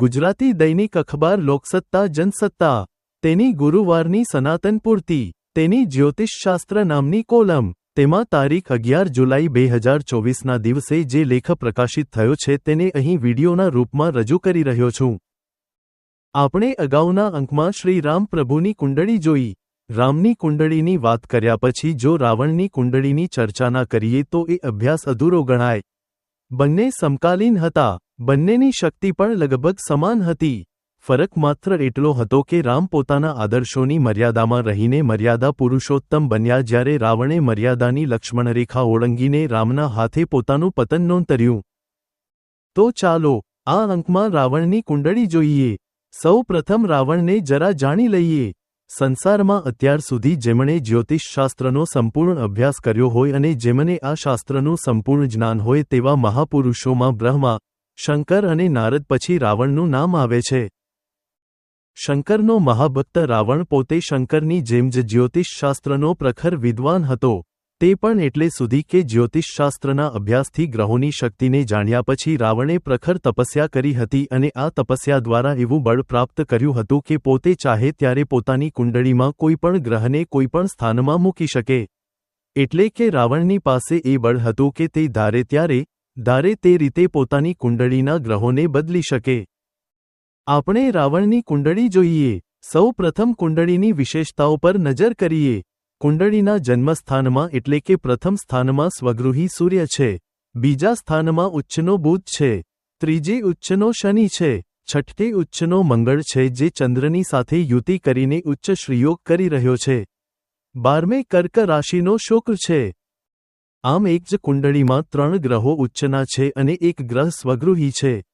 ગુજરાતી દૈનિક અખબાર લોકસત્તા જનસત્તા, તેની ગુરુવારની સનાતન પૂર્તિ, તેની જ્યોતિષશાસ્ત્ર નામની કોલમ, તેમાં તારીખ અગિયાર જુલાઈ બે હજાર ચોવીસના દિવસે જે લેખ પ્રકાશિત થયો છે તેને અહીં વિડીયોના રૂપમાં રજૂ કરી રહ્યો છું. આપણે અગાઉના અંકમાં શ્રી રામ પ્રભુની કુંડળી જોઈ. રામની કુંડળીની વાત કર્યા પછી જો રાવણની કુંડળીની ચર્ચા ના કરીએ તો એ અભ્યાસ અધૂરો ગણાય. બંને સમકાલીન હતા. બંનેની શક્તિ પણ લગભગ સમાન હતી. ફરક માત્ર એટલો હતો કે રામ પોતાના આદર્શોની મર્યાદામાં રહીને મર્યાદા પુરુષોત્તમ બન્યા જ્યારે રાવણે મર્યાદાની લક્ષ્મણરેખા ઓળંગીને રામના હાથે પોતાનું પતન નોંધર્યું. તો ચાલો, આ અંકમાં રાવણની કુંડળી જોઈએ. સૌ પ્રથમ રાવણને જરા જાણી લઈએ. સંસારમાં અત્યાર સુધી જેમણે જ્યોતિષશાસ્ત્રનો સંપૂર્ણ અભ્યાસ કર્યો હોય અને જેમને આ શાસ્ત્રનું સંપૂર્ણ જ્ઞાન હોય તેવા મહાપુરુષોમાં બ્રહ્મા શંકર અને નારદ પછી રાવણનું નામ આવે છે. શંકરનો મહાભક્ત રાવણ પોતે શંકરની જેમ જ જ્યોતિષશાસ્ત્રનો પ્રખર વિદ્વાન હતો. તે પણ એટલે સુધી કે જ્યોતિષશાસ્ત્રના અભ્યાસથી ગ્રહોની શક્તિને જાણ્યા પછી રાવણે પ્રખર તપસ્યા કરી હતી અને આ તપસ્યા દ્વારા એવું બળ પ્રાપ્ત કર્યું હતું કે પોતે ચાહે ત્યારે પોતાની કુંડળીમાં કોઈપણ ગ્રહને કોઈપણ સ્થાનમાં મૂકી શકે. એટલે કે રાવણની પાસે એ બળ હતું કે તે ધારે ત્યારે ધારે તે રીતે પોતાની કુંડળીના ગ્રહોને બદલી શકે. આપણે રાવણની કુંડળી જોઈએ. સૌ પ્રથમ કુંડળીની વિશેષતાઓ પર નજર કરીએ. કુંડળીના જન્મસ્થાનમાં એટલે કે પ્રથમ સ્થાનમાં સ્વગૃહી સૂર્ય છે. બીજા સ્થાનમાં ઉચ્ચનો બુધ છે. ત્રીજી ઉચ્ચનો શનિ છે. છઠ્ઠે ઉચ્ચનો મંગળ છે જે ચંદ્રની સાથે યુતિ કરીને ઉચ્ચ શ્રીયોગ કરી રહ્યો છે. બારમે કર્ક રાશિનો શુક્ર છે. આમ એક જ કુંડળીમાં ત્રણ ગ્રહો ઉચ્ચના છે અને એક ગ્રહ સ્વગૃહી છે.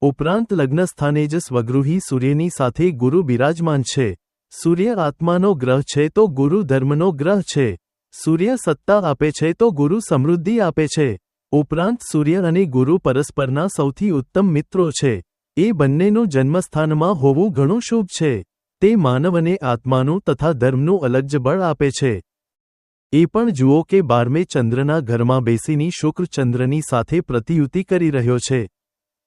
ઉપરાંત લગ્નસ્થાને જ સ્વગૃહી સૂર્યની સાથે ગુરુ બિરાજમાન છે. સૂર્ય આત્માનો ગ્રહ છે તો ગુરુ ધર્મનો ગ્રહ છે. સૂર્ય સત્તા આપે છે તો ગુરુ સમૃદ્ધિ આપે છે. ઉપરાંત સૂર્ય અને ગુરુ પરસ્પરના સૌથી ઉત્તમ મિત્રો છે. એ બંનેનું જન્મસ્થાનમાં હોવું ઘણું શુભ છે. તે માનવને આત્માનું તથા ધર્મનું અલગ જ બળ આપે છે. એ પણ જુઓ કે બારમે ચંદ્રના ઘરમાં બેસીની શુક્ર ચંદ્રની સાથે પ્રતિયુતિ કરી રહ્યો છે.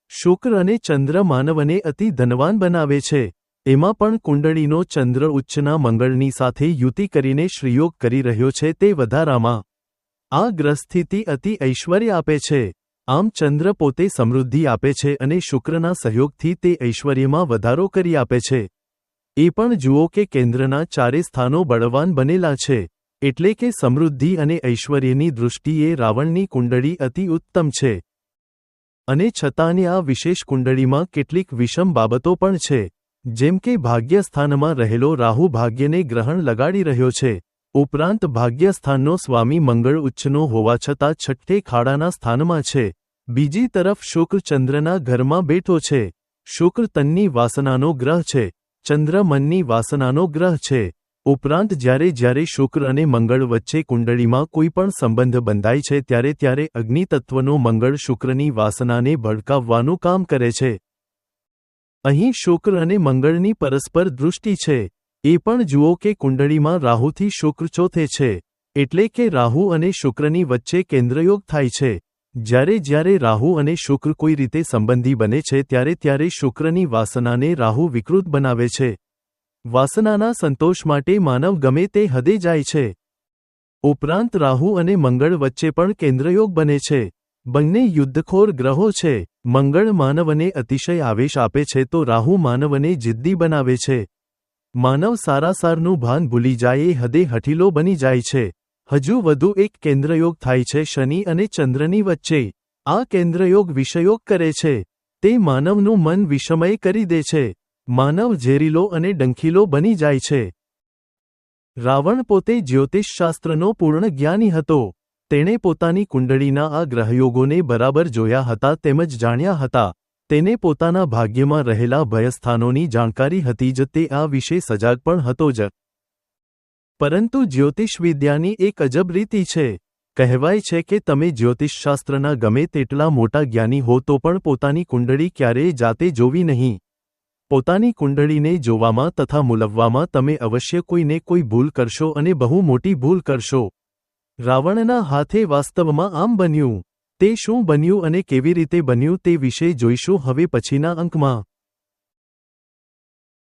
શુક્ર અને ચંદ્ર માનવને અતિ ધનવાન બનાવે છે. એમાં પણ કુંડળીનો ચંદ્ર ઉચ્ચના મંગળની સાથે યુતિ કરીને શ્રીયોગ કરી રહ્યો છે તે વધારામાં. આ ગ્રહસ્થિતિ અતિ ઐશ્વર્ય આપે છે. આમ ચંદ્ર પોતે સમૃદ્ધિ આપે છે અને શુક્રના સહયોગથી તે ઐશ્વર્યમાં વધારો કરી આપે છે. એ પણ જુઓ કે કેન્દ્રના ચારે સ્થાનો બળવાન બનેલા છે. એટલે કે સમૃદ્ધિ અને ઐશ્વર્યની દૃષ્ટિએ રાવણની કુંડળી અતિ ઉત્તમ છે. અને છતાંની આ વિશેષ કુંડળીમાં કેટલીક વિષમ બાબતો પણ છે. જેમ કે ભાગ્યસ્થાનમાં રહેલો રાહુ ભાગ્યને ગ્રહણ લગાડી રહ્યો છે. ઉપરાંત ભાગ્યસ્થાનનો સ્વામી મંગળ ઉચ્ચનો હોવા છતાં છઠ્ઠે ખાડાના સ્થાનમાં છે. બીજી તરફ શુક્ર ચંદ્રના ઘરમાં બેઠો છે. શુક્ર તનની વાસનાનો ગ્રહ છે. ચંદ્ર મનની વાસનાનો ગ્રહ છે. ઉપરાંત જ્યારે જ્યારે શુક્ર અને મંગળ વચ્ચે કુંડળીમાં કોઈ પણ સંબંધ બંધાય છે ત્યારે ત્યારે અગ્નિતત્વનો મંગળ શુક્રની વાસનાને ભડકાવવાનું કામ કરે છે. અહીં શુક્ર અને મંગળની પરસ્પર દૃષ્ટિ છે. એ પણ જુઓ કે કુંડળીમાં રાહુથી શુક્ર ચોથે છે, એટલે કે રાહુ અને શુક્રની વચ્ચે કેન્દ્રયોગ થાય છે. જ્યારે જ્યારે રાહુ અને શુક્ર કોઈ રીતે સંબંધી બને છે, ત્યારે ત્યારે શુક્રની વાસનાને રાહુ વિકૃત બનાવે છે. વાસનાના સંતોષ માટે માનવ ગમે તે હદે જાય છે. ઉપરાંત રાહુ અને મંગળ વચ્ચે પણ કેન્દ્રયોગ બને છે. બંને યુદ્ધખોર ગ્રહો છે. મંગળ માનવને અતિશય આવેશ આપે છે તો રાહુ માનવને જિદ્દી બનાવે છે. માનવ સારાસારનું ભાન ભૂલી જાય એ હદે હઠીલો બની જાય છે. હજુ વધુ એક કેન્દ્રયોગ થાય છે શનિ અને ચંદ્રની વચ્ચે. આ કેન્દ્રયોગ વિષયોગ કરે છે. તે માનવનું મન વિષમય કરી દે છે. માનવ ઝેરીલો અને ડંખીલો બની જાય છે. રાવણ પોતે જ્યોતિષશાસ્ત્રનો પૂર્ણ જ્ઞાની હતો. તેણે પોતાની કુંડળીના આ ગ્રહયોગોને બરાબર જોયા હતા તેમજ જાણ્યા હતા. તેને પોતાના ભાગ્યમાં રહેલા ભયસ્થાનોની જાણકારી હતી જ તે આ વિશે સજાગ પણ હતો જ. પરંતુ જ્યોતિષવિદ્યાની એક અજબ રીતિ છે. કહેવાય છે કે તમે જ્યોતિષશાસ્ત્રના ગમે તેટલા મોટા જ્ઞાની હો તો પણ પોતાની કુંડળી ક્યારેય જાતે જોવી નહીં. પોતાની કુંડળીને જોવામાં તથા મૂલવવામાં તમે અવશ્ય કોઈને કોઈ ભૂલ કરશો અને બહુ મોટી ભૂલ કરશો. રાવણના હાથે વાસ્તવમાં આમ બન્યું. તે શું બન્યું અને કેવી રીતે બન્યું તે વિશે જોઈશું હવે પછીના અંકમાં.